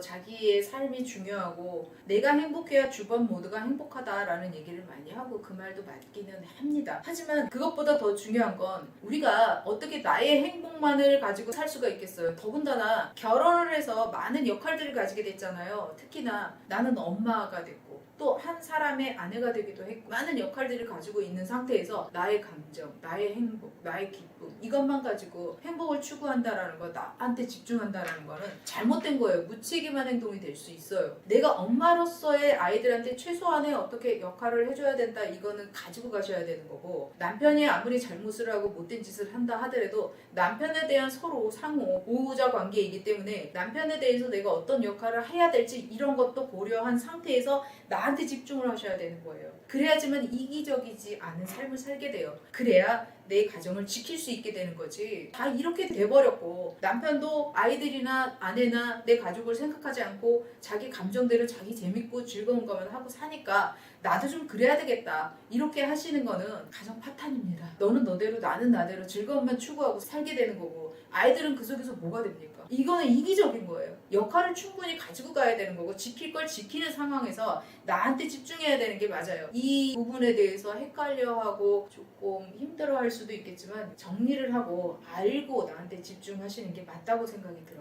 자기의 삶이 중요하고 내가 행복해야 주변 모두가 행복하다라는 얘기를 많이 하고 그 말도 맞기는 합니다. 하지만 그것보다 더 중요한 건 우리가 어떻게 나의 행복만을 가지고 살 수가 있겠어요. 더군다나 결혼을 해서 많은 역할들을 가지게 됐잖아요. 특히나 나는 엄마가 됐고 또 한 사람의 아내가 되기도 했고 많은 역할들을 가지고 있는 상태에서 나의 감정, 나의 행복, 나의 기쁨 이것만 가지고 행복을 추구한다라는 거 나한테 집중한다라는 거는 잘못된 거예요. 무책임 한 행동이 될 수 있어요. 내가 엄마로서의 아이들한테 최소한의 어떻게 역할을 해줘야 된다 이거는 가지고 가셔야 되는 거고 남편이 아무리 잘못을 하고 못된 짓을 한다 하더라도 남편에 대한 서로 상호 보호자 관계이기 때문에 남편에 대해서 내가 어떤 역할을 해야 될지 이런 것도 고려한 상태에서 나한테 집중을 하셔야 되는 거예요. 그래야지만 이기적이지 않은 삶을 살게 돼요. 그래야 내 가정을 지킬 수 있게 되는 거지. 다 이렇게 돼버렸고 남편도 아이들이나 아내나 내 가족을 생각하지 않고 자기 감정대로 자기 재밌고 즐거운 것만 하고 사니까 나도 좀 그래야 되겠다. 이렇게 하시는 거는 가정 파탄입니다. 너는 너대로 나는 나대로 즐거움만 추구하고 살게 되는 거고 아이들은 그 속에서 뭐가 됩니까? 이거는 이기적인 거예요. 역할을 충분히 가지고 가야 되는 거고 지킬 걸 지키는 상황에서 나한테 집중해야 되는 게 맞아요. 이 부분에 대해서 헷갈려하고 조금 힘들어할 수도 있겠지만 정리를 하고 알고 나한테 집중하시는 게 맞다고 생각이 들어요.